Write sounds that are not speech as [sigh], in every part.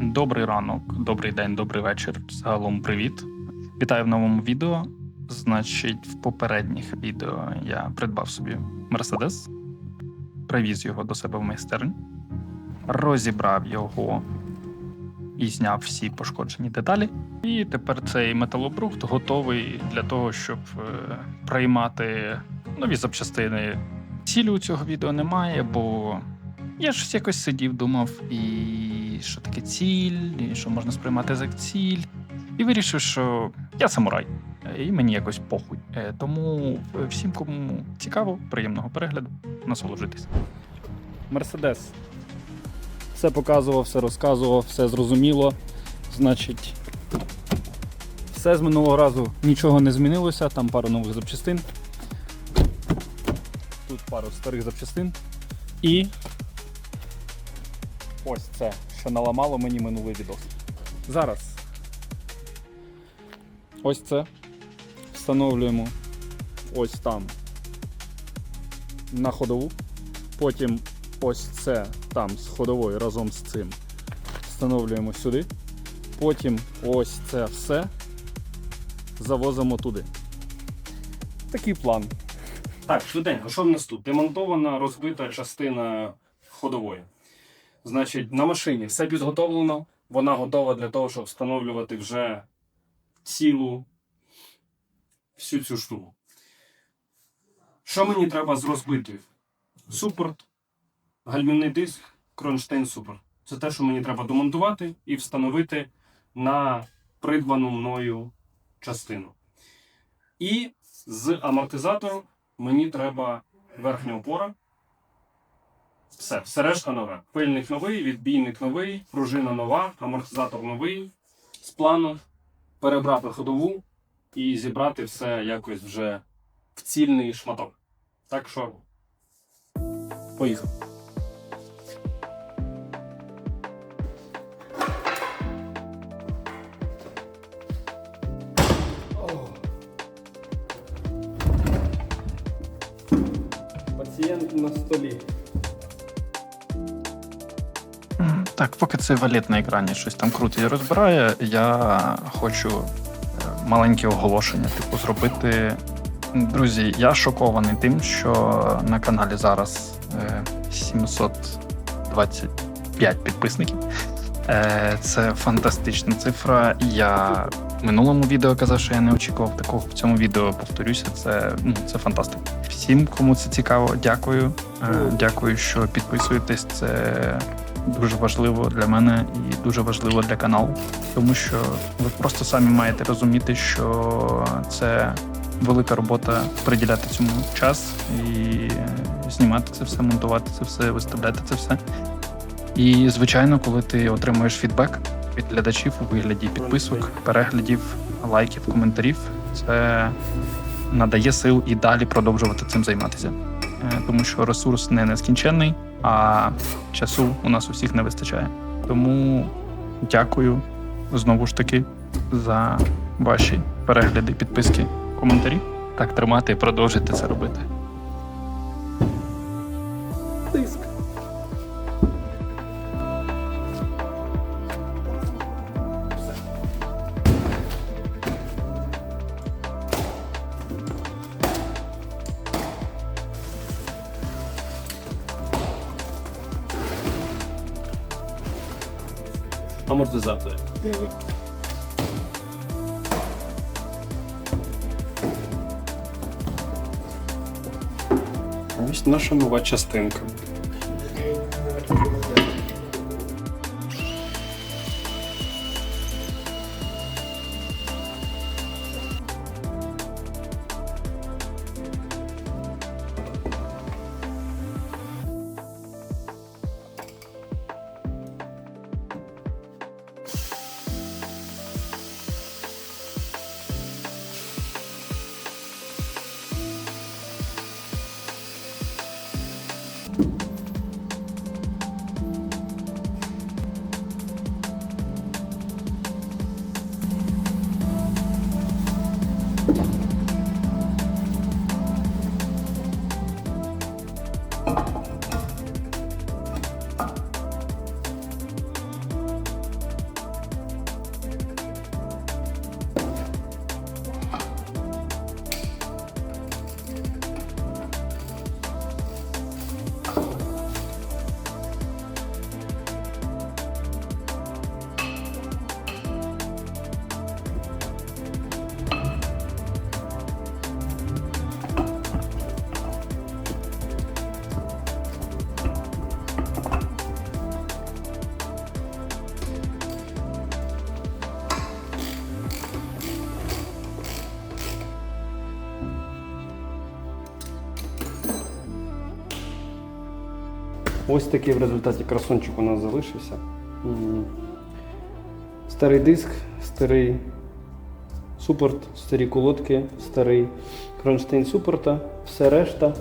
Добрий ранок, добрий день, добрий вечір. Загалом привіт. Вітаю в новому відео. Значить, в попередніх відео я придбав собі Мерседес, привіз його до себе в майстерню, розібрав його і зняв всі пошкоджені деталі. І тепер цей металобрухт готовий для того, щоб е, приймати нові запчастини. Цілі у цього відео немає, бо я ж якось сидів, думав, і що таке ціль, і що можна сприймати як ціль. І вирішив, що я самурай, і мені якось похуй. Е, Тому е, всім, кому цікаво, приємного перегляду, насолоджуйтесь. Мерседес. Все показував, все розказував, все зрозуміло. Значить, все з минулого разу нічого не змінилося, там пару нових запчастин. Тут пару старих запчастин. І ось це, що наламало мені минулий відос. Зараз. Ось це. Встановлюємо ось там на ходову. Потім ось це там з ходовою разом з цим встановлюємо сюди. Потім ось це все завозимо туди. Такий план. Так, швиденько, що в нас тут? Демонтована розбита частина ходової. Значить, на машині все підготовлено, вона готова для того, щоб встановлювати вже цілу всю цю штуку. Що мені треба з розбитою? Супорт, гальмівний диск, кронштейн супорт. Це те, що мені треба домонтувати і встановити на придбану мною частину. І з амортизатором мені треба верхня опора. Все, все решта нове. Пильник новий, відбійник новий, пружина нова, амортизатор новий. З плану перебрати ходову і зібрати все якось вже в цільний шматок. Так що, поїхав. Пацієнт на столі. Так, поки цей валет на екрані щось там крутить і розбирає, я хочу е, маленьке оголошення, типу, зробити. Друзі, я шокований тим, що на каналі зараз е, 725 підписників. Е, Це фантастична цифра. Я в минулому відео казав, що я не очікував такого. В цьому відео повторюся, це, ну, це фантастика. Всім, кому це цікаво, дякую. Е, Дякую, що підписуєтесь. Це дуже важливо для мене і дуже важливо для каналу, тому що ви просто самі маєте розуміти, що це велика робота приділяти цьому час і знімати це все, монтувати це все, виставляти це все. І звичайно, коли ти отримуєш фідбек від глядачів у вигляді підписок, переглядів, лайків, коментарів, це надає сил і далі продовжувати цим займатися. Е, Тому що ресурс не нескінченний, а часу у нас усіх не вистачає. Тому дякую знову ж таки за ваші перегляди, підписки, коментарі. Так тримати і продовжити це робити. Тиск. Амортизатори. Ось наша нова частинка. Ось такий в результаті красунчик у нас залишився. Старий диск, старий супорт, старі колодки, старий кронштейн супорта, все решта.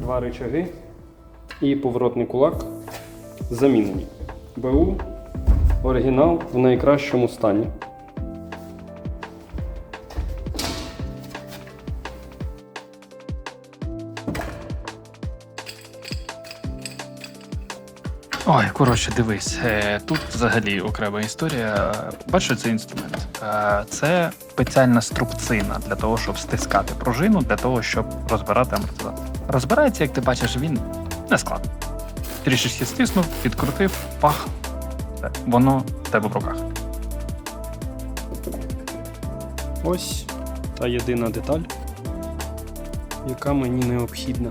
Два рычаги і поворотний кулак замінені. БУ оригінал в найкращому стані. Ой, коротше, дивись, е, тут взагалі окрема історія. Бачиш цей інструмент? Е, Це спеціальна струбцина для того, щоб стискати пружину, для того, щоб розбирати амортизатор. Розбирається, як ти бачиш, він не складно. Трішечки стиснув, підкрутив, пах. Воно в тебе в руках. Ось та єдина деталь, яка мені необхідна.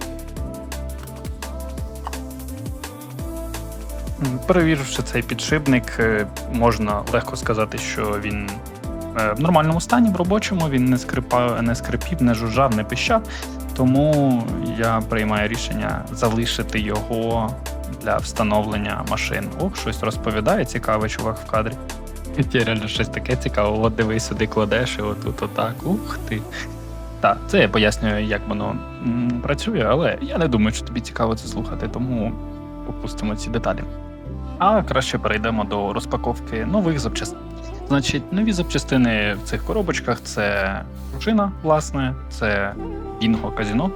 Перевіривши цей підшипник, е, можна легко сказати, що він е, в нормальному стані, в робочому, він не скрипав, не скрипів, не жужжав, не пищав. Тому я приймаю рішення залишити його для встановлення машин. Ох, щось розповідає цікаве, чувак в кадрі. Це реально щось таке цікаве. От дивись, сюди кладеш, і отут отак. Ух ти. Так, це я пояснюю, як воно працює, але я не думаю, що тобі цікаво це слухати, тому опустимо ці деталі. А краще перейдемо до розпаковки нових запчастин. Значить, нові запчастини в цих коробочках це пружина, власне, це Bingo казіно,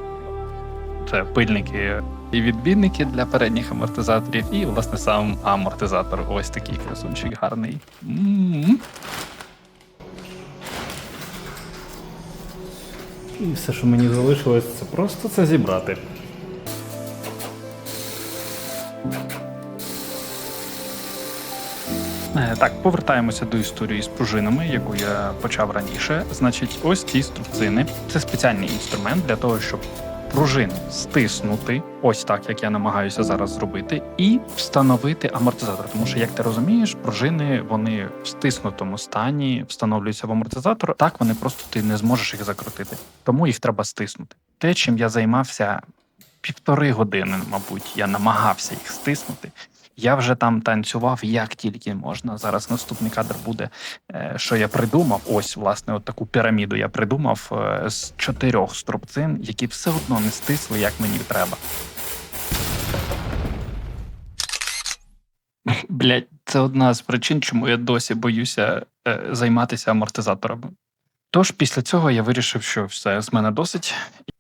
це пильники і відбійники для передніх амортизаторів, і, власне, сам амортизатор. Ось такий красунчик гарний. М-м-м. І все, що мені залишилось, це просто це зібрати. Так, повертаємося до історії з пружинами, яку я почав раніше. Значить, ось ці струбцини. Це спеціальний інструмент для того, щоб пружину стиснути, ось так, як я намагаюся зараз зробити, і встановити амортизатор. Тому що, як ти розумієш, пружини вони в стиснутому стані встановлюються в амортизатор. Так вони просто ти не зможеш їх закрутити. Тому їх треба стиснути. Те, чим я займався півтори години, мабуть, я намагався їх стиснути. Я вже там танцював як тільки можна. Зараз наступний кадр буде, е, що я придумав. Ось, власне, от таку піраміду я придумав е, з чотирьох струбцин, які все одно не стисли, як мені треба. Блять, це одна з причин, чому я досі боюся е, займатися амортизаторами. Тож після цього я вирішив, що все з мене досить.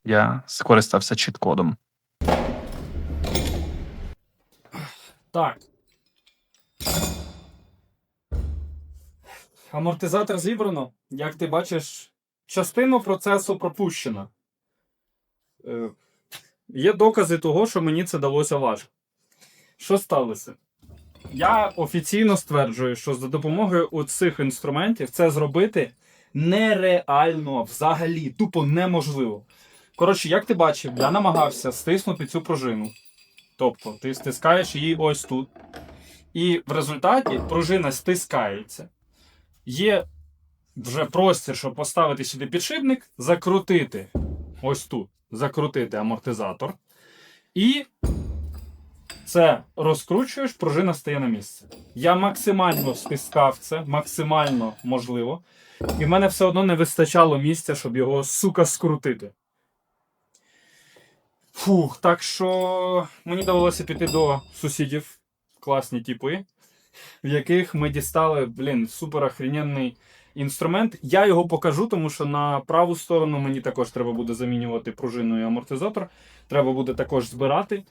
Я скористався чіт-кодом. Так. Амортизатор зібрано. Як ти бачиш, частину процесу пропущено. Е, є докази того, що мені це далося важко. Що сталося? Я офіційно стверджую, що за допомогою оцих інструментів це зробити нереально взагалі, тупо неможливо. Коротше, як ти бачив, я намагався стиснути цю пружину. Тобто ти стискаєш її ось тут. І в результаті пружина стискається. Є вже простір, щоб поставити сюди підшипник, закрутити ось тут, закрутити амортизатор. І це розкручуєш, пружина стає на місце. Я максимально стискав це, максимально можливо. І в мене все одно не вистачало місця, щоб його, сука, скрутити. Фух, так що мені довелося піти до сусідів, класні типи, в яких ми дістали, блін, супер охрененний інструмент. Я його покажу, тому що на праву сторону мені також треба буде замінювати пружину і амортизатор. Треба буде також збирати.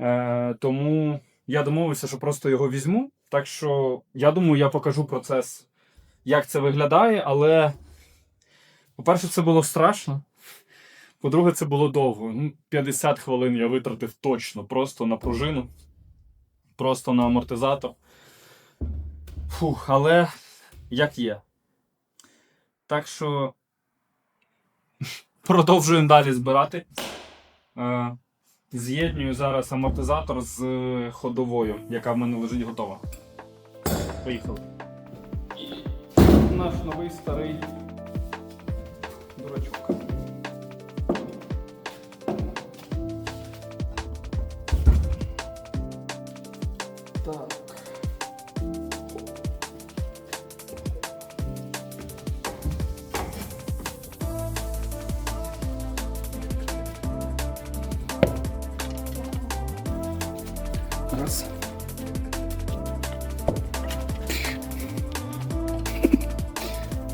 Е, тому я домовився, що просто його візьму. Так що, я думаю, я покажу процес, як це виглядає, але, по-перше, це було страшно. По-друге, це було довго. Ну, 50 хвилин я витратив точно просто на пружину, просто на амортизатор. Фух, але як є. Так що [laughs] продовжуємо далі збирати. Е, З'єднюю зараз амортизатор з ходовою, яка в мене лежить готова. Поїхали. Наш новий старий дурачок.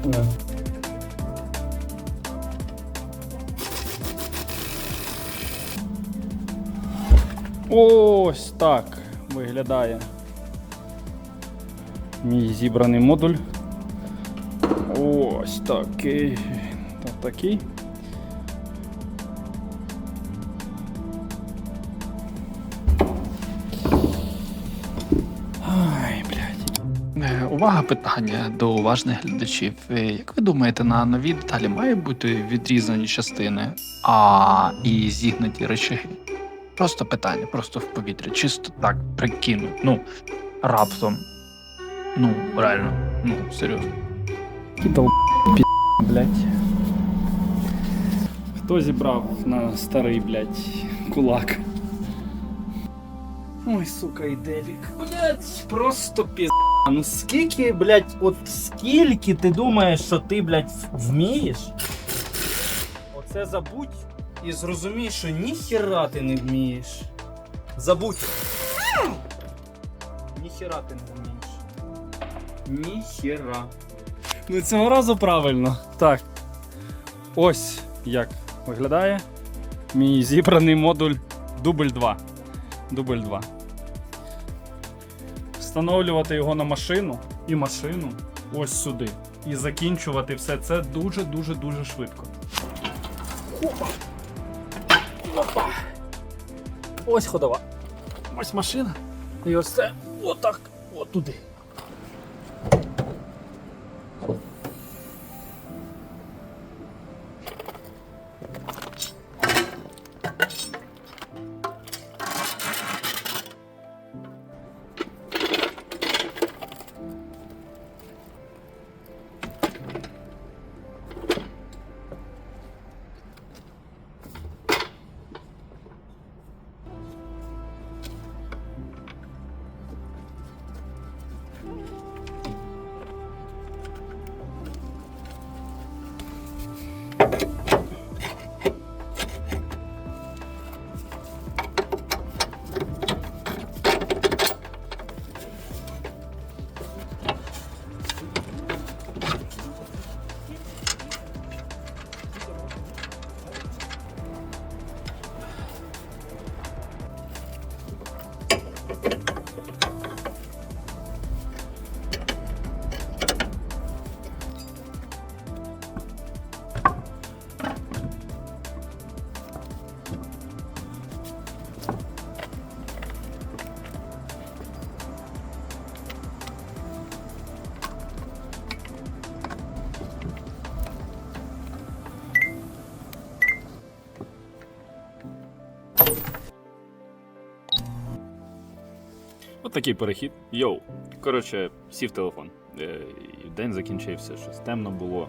Да. Ось так виглядає мій зібраний модуль. Ось такий. Та такий. Увага, питання до уважних глядачів. Е, Як ви думаєте, на новій деталі мають бути відрізані частини, а і зігнуті речаги? Просто питання, просто в повітря. Чисто так прикинуть. Ну, раптом. Ну, реально, ну, серйозно. Кидал блядь. Хто зібрав на старий, блядь, кулак? Ой, сука, і Девік. Блядь, просто пізда. Ну скільки, блядь, от скільки ти думаєш, що ти, блядь, вмієш? Оце забудь і зрозумій, що ніхіра ти не вмієш. Забудь. Ніхіра ти не вмієш. Ніхіра. Ну цього разу правильно. Так. Ось як виглядає мій зібраний модуль дубль 2. Дубль 2. Встановлювати його на машину і машину ось сюди. І закінчувати все це дуже-дуже дуже швидко. Опа. Опа. Ось ходова. Ось машина. І ось це отак. От туди. От такий перехід. Йоу. Коротше, сів телефон. Е, День закінчився, щось темно було.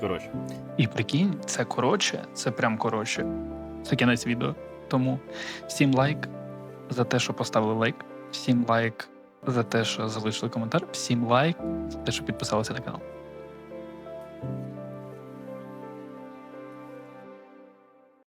Коротше, І прикинь, це коротше, це прям коротше. Це кінець відео. Тому всім лайк за те, що поставили лайк. Всім лайк за те, що залишили коментар. Всім лайк за те, що підписалися на канал.